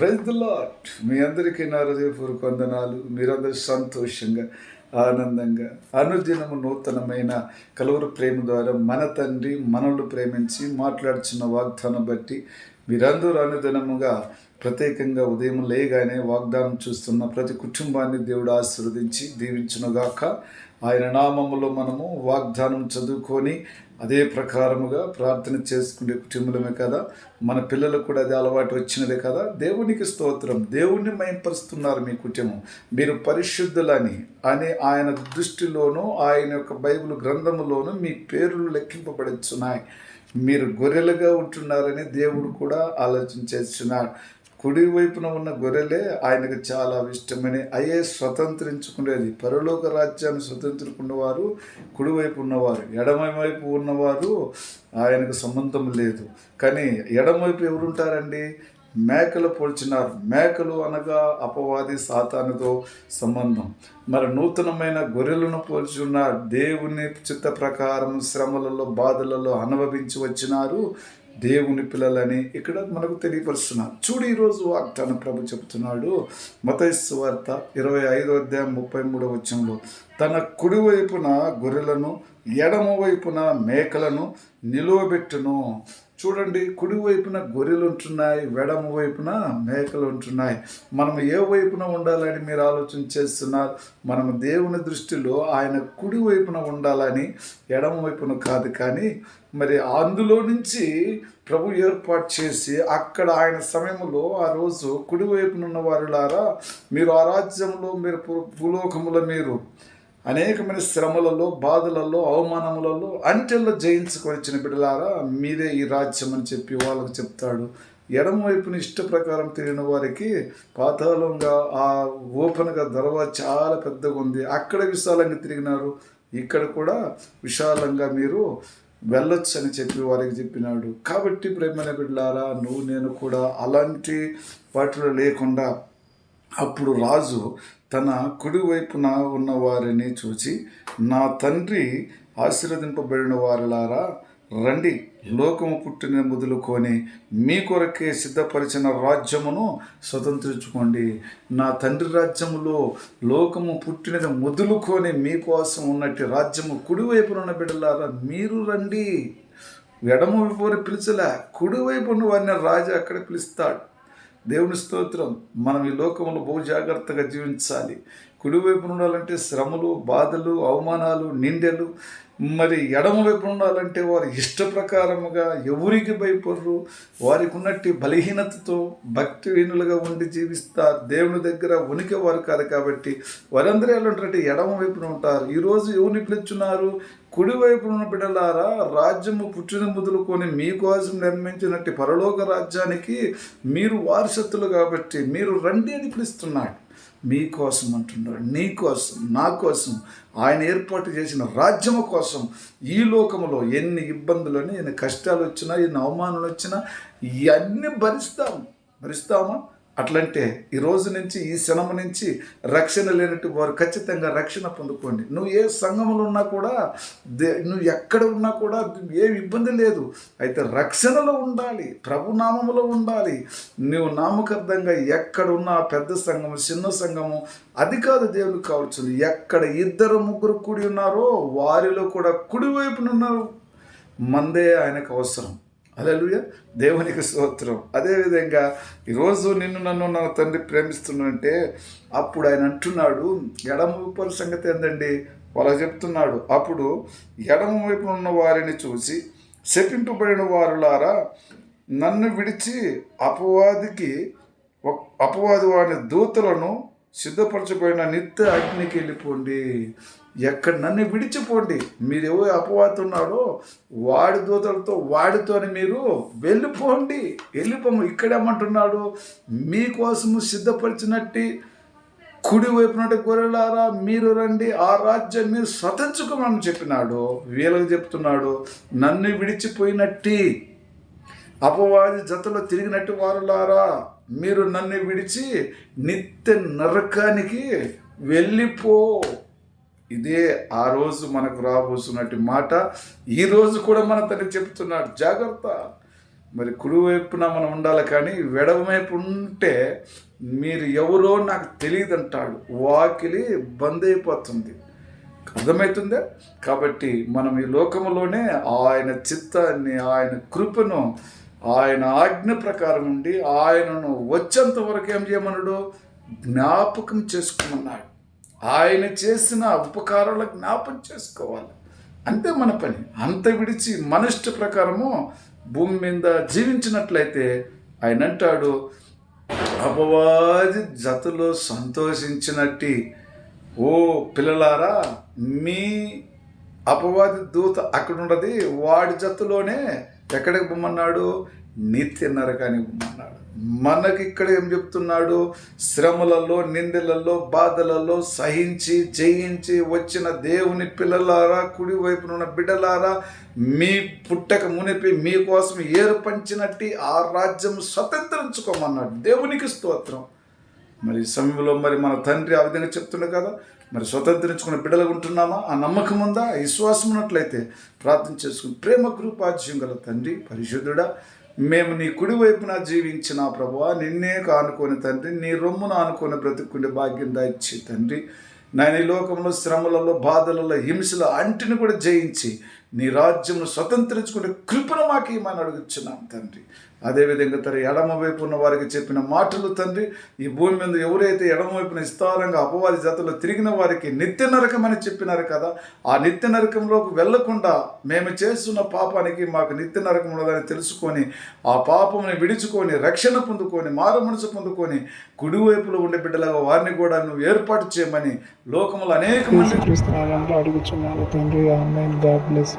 Praise the lot మీ అందరికీ నా హృదయపూర్వక వందనాలు. మీరందరూ సంతోషంగా ఆనందంగా అనుదినము నూతనమైన కలవరు ప్రేమ ద్వారా మన తండ్రి మనల్ని ప్రేమించి మాట్లాడుచున్న వాగ్దానం బట్టి మీరందరూ అనుదినముగా ప్రత్యేకంగా ఉదయం లేగానే వాగ్దానం చూస్తున్న ప్రతి కుటుంబాన్ని దేవుడు ఆశీర్వదించి దీవించునుగాక. ఆయన నామములో మనము వాగ్దానం చదువుకొని అదే ప్రకారముగా ప్రార్థన చేసుకునే కుటుంబమే కదా. మన పిల్లలకు కూడా అది అలవాటు వచ్చినదే కదా. దేవునికి స్తోత్రం. దేవుణ్ణి మయంపరుస్తున్నారు మీ కుటుంబం. మీరు పరిశుద్ధులని అని ఆయన దృష్టిలోనూ ఆయన యొక్క బైబిల్ గ్రంథములోనూ మీ పేర్లు లెక్కింపబడుచున్నాయి. మీరు గొర్రెలుగా ఉంటున్నారని దేవుడు కూడా ఆలోచించేస్తున్నాడు కుడి వైపున ఉన్న గొర్రెలే ఆయనకు చాలా ఇష్టమని అయ్యే స్వతంత్రించుకునేది. పరలోక రాజ్యాన్ని స్వతంత్రుకున్నవారు కుడివైపు ఉన్నవారు. ఎడమ వైపు ఉన్నవారు ఆయనకు సంబంధం లేదు. కానీ ఎడమవైపు ఎవరుంటారండి? మేకలు పోల్చినారు. మేకలు అనగా అపవాది సాతానుతో సంబంధం. మరి నూతనమైన గొర్రెలను పోల్చున్న దేవుని చిత్త ప్రకారం శ్రమలలో బాధలలో అనుభవించి వచ్చినారు. దేవుని పిల్లలని ఇక్కడ మనకు తెలియపరుస్తున్నారు. చూడు ఈరోజు వాగ్దాన ప్రభు చెప్తున్నాడు. మతైస్సు వార్త ఇరవై ఐదో అధ్యాయం ముప్పై మూడవ వచ్చంలో తన కుడివైపున గొర్రెలను ఎడమ వైపున మేకలను నిలువబెట్టును. చూడండి కుడి వైపున గొర్రెలు ఉంటున్నాయి వెడమ వైపున మేకలు ఉంటున్నాయి. మనం ఏ వైపున ఉండాలని మీరు ఆలోచన చేస్తున్నారు? మనం దేవుని దృష్టిలో ఆయన కుడి వైపున ఉండాలని ఎడమ వైపున కాదు కానీ మరి అందులో నుంచి ప్రభు ఏర్పాటు చేసి అక్కడ ఆయన సమయంలో ఆ రోజు కుడివైపున ఉన్న వారులారా మీరు ఆ రాజ్యంలో మీరు భూ- భూలోకములో మీరు అనేకమైన శ్రమలలో బాధలలో అవమానములలో అంచెల్లో జయించుకొనిచ్చిన బిడ్డలారా మీదే ఈ రాజ్యం అని చెప్పి వాళ్ళకు చెప్తాడు. ఎడమ వైపున ఇష్ట ప్రకారం తిరిగిన వారికి పాతాళంగా ఆ ఓపెన్గా దర్వా చాలా పెద్దగా ఉంది. అక్కడ విశాలంగా తిరిగినారు. ఇక్కడ కూడా విశాలంగా మీరు వెళ్ళొచ్చు అని చెప్పి వారికి చెప్పినాడు. కాబట్టి ప్రేమైన బిడ్డలారా నువ్వు నేను కూడా అలాంటి వాటిలో లేకుండా అప్పుడు రాజు తన కుడివైపున ఉన్న వారిని చూచి నా తండ్రి ఆశీర్వదింపబడిన వారిలారా రండి లోకము పుట్టిన మొదలుకొని మీ కొరకే సిద్ధపరిచిన రాజ్యమును స్వతంత్రించుకోండి. నా తండ్రి రాజ్యములో లోకము పుట్టినది మొదలుకొని మీకోసం ఉన్నట్టు రాజ్యము కుడివైపున ఉన్న బిడ్డలారా మీరు రండి. ఎడమ వైపు పిలిచలే కుడివైపు ఉన్న వారిని రాజు అక్కడ పిలుస్తాడు. దేవుని స్తోత్రం మనం ఈ లోకంలో బహు జాగ్రత్తగా జీవించాలి. కుడివైపున ఉండాలంటే శ్రమలు బాధలు అవమానాలు నిందెలు మరి ఎడమ వైపు ఉండాలంటే వారి ఇష్ట ప్రకారముగా ఎవరికి భయపడరు? వారికి ఉన్నట్టు బలహీనతతో భక్తిహీనులుగా ఉండి జీవిస్తారు. దేవుని దగ్గర ఉనికి వారు కాదు కాబట్టి వారందరూ ఎలా ఉంటారంటే ఎడమ వైపున ఉంటారు ఈరోజు ఎవరిని పిలుచున్నారు? కుడివైపున ఉన్న బిడ్డలారా రాజ్యము పుట్టిన మొదలుకొని మీకోసం నిర్మించినట్టు పరలోక రాజ్యానికి మీరు వారసత్తులు కాబట్టి మీరు రండి అని పిలుస్తున్నాడు. మీకోసం అంటున్నాడు. నీ కోసం నా కోసం ఆయన ఏర్పాటు చేసిన రాజ్యము కోసం ఈ లోకములో ఎన్ని ఇబ్బందులని ఎన్ని కష్టాలు వచ్చినా ఎన్ని అవమానాలు వచ్చినా ఇవన్నీ భరిస్తాము. భరిస్తామా? అట్లంటే ఈ రోజు నుంచి ఈ శనము నుంచి రక్షణ లేనట్టు వారు ఖచ్చితంగా రక్షణ పొందుకోండి. నువ్వు ఏ సంఘములు ఉన్నా కూడా దే నువ్వు ఎక్కడ ఉన్నా కూడా ఏం ఇబ్బంది లేదు. అయితే రక్షణలో ఉండాలి ప్రభు నామములో ఉండాలి. నువ్వు నామకర్థంగా ఎక్కడ ఉన్నా పెద్ద సంఘము చిన్న సంఘము అది కాదు దేవునికి కావచ్చు ఎక్కడ ఇద్దరు ముగ్గురు కూడి ఉన్నారో వారిలో కూడా కుడివైపున ఉన్నారు మందే ఆయనకు అవసరం. అలలుయ దేవునికి స్తోత్రం. అదేవిధంగా ఈరోజు నిన్ను నన్ను నా తండ్రి ప్రేమిస్తున్నాడంటే అప్పుడు ఆయన అంటున్నాడు ఎడమ వైపుల సంగతి ఏందండి? వాళ్ళ చెప్తున్నాడు. అప్పుడు ఎడమ వైపున ఉన్న వారిని చూసి శపింపబడిన వారులారా నన్ను విడిచి అపవాదికి అపవాది వారి దూతలను సిద్ధపరచబడిన నిత్య అగ్నికి వెళ్ళిపోండి. ఎక్కడ నన్ను విడిచిపోండి. మీరు ఎవరు అపవాది ఉన్నాడో వాడి దూతలతో వాడితోని మీరు వెళ్ళిపోండి. వెళ్ళిపోము. ఇక్కడేమంటున్నాడు మీకోసము సిద్ధపరిచినట్టి కుడి వైపునటి గొర్రెలారా మీరు రండి. ఆ రాజ్యం మీరు స్వతంత్రుకోమని చెప్పినాడు. వీళ్ళకి చెప్తున్నాడు నన్ను విడిచిపోయినట్టి అపవాది జతలో తిరిగినట్టు వారులారా మీరు నన్ను విడిచి నిత్య నరకానికి వెళ్ళిపో. ఇదే ఆ రోజు మనకు రాబోతున్నట్టు మాట. ఈ రోజు కూడా మన తండ్రి చెప్తున్నాడు జాగ్రత్త. మరి కుడివైపున మనం ఉండాలి కానీ వెడవైపు ఉంటే మీరు ఎవరో నాకు తెలియదు అంటాడు వాకిలి బంద్ అయిపోతుంది. అర్థమవుతుందే? కాబట్టి మనం ఈ లోకంలోనే ఆయన చిత్తాన్ని ఆయన కృపను ఆయన ఆజ్ఞ ప్రకారం ఉండి ఆయనను వచ్చేంత వరకు ఏం చేయమన్నాడు? జ్ఞాపకం చేసుకోమన్నాడు. ఆయన చేసిన ఉపకారాల జ్ఞాపకం చేసుకోవాలి. అంతే మన పని. అంత విడిచి మనిష్ట ప్రకారము భూమి మీద జీవించినట్లయితే ఆయన అంటాడు అపవాది జతలో సంతోషించినట్టి ఓ పిల్లలారా మీ అపవాది దూత అక్కడున్నది వాడి జతలోనే ఎక్కడికి పొమ్మన్నాడు? నిత్య నరకానికి పొమ్మన్నాడు. మనకి ఇక్కడ ఏం చెప్తున్నాడు? శ్రమలలో నిందలలో బాధలలో సహించి జయించి వచ్చిన దేవుని పిల్లలారా కుడి వైపున ఉన్న బిడ్డలారా మీ పుట్టక మునిపి మీకోసం ఏర్పంచినట్టు ఆ రాజ్యం స్వతంత్రించుకోమన్నాడు. దేవునికి స్తోత్రం. మరి ఈ సమయంలో మరి మన తండ్రి ఆ విధంగా చెప్తుండే కదా మరి స్వతంత్రించుకున్న బిడ్డలుగా ఉంటున్నామా? ఆ నమ్మకం ఉందా? ఆ విశ్వాసం ఉన్నట్లయితే ప్రార్థన చేసుకుని ప్రేమ కృపాజ్యం గల తండ్రి పరిశుద్ధుడా మేము నీ కుడి వైపున జీవించిన ప్రభు నిన్నే కానుకొని తండ్రి నీ రొమ్మున ఆనుకొని బ్రతుక్కుండే భాగ్యం దాయిచ్చి తండ్రి. నేను ఈ లోకంలో శ్రమలలో బాధలలో హింసల అంటిని కూడా జయించి నీ రాజ్యమును స్వతంత్రించుకునే కృపను మాకు ఏమని అడుగుచున్నాం తండ్రి. అదేవిధంగా తన ఎడమ వైపు ఉన్న వారికి చెప్పిన మాటలు తండ్రి ఈ భూమి మీద ఎవరైతే ఎడమ వైపున విస్తారంగా అపవాది జాతలో తిరిగిన వారికి నిత్య నరకం అని చెప్పినారు కదా ఆ నిత్య నరకంలోకి వెళ్ళకుండా మేము చేస్తున్న పాపానికి మాకు నిత్య నరకం ఉన్నదని తెలుసుకొని ఆ పాపముని విడుచుకొని రక్షణ పొందుకొని మారు మనసు పొందుకొని కుడివైపులో ఉండే బిడ్డలుగా వారిని కూడా నువ్వు ఏర్పాటు చేయమని లోకములు అనేక మంది అడుగుచున్నాను తండ్రి. God bless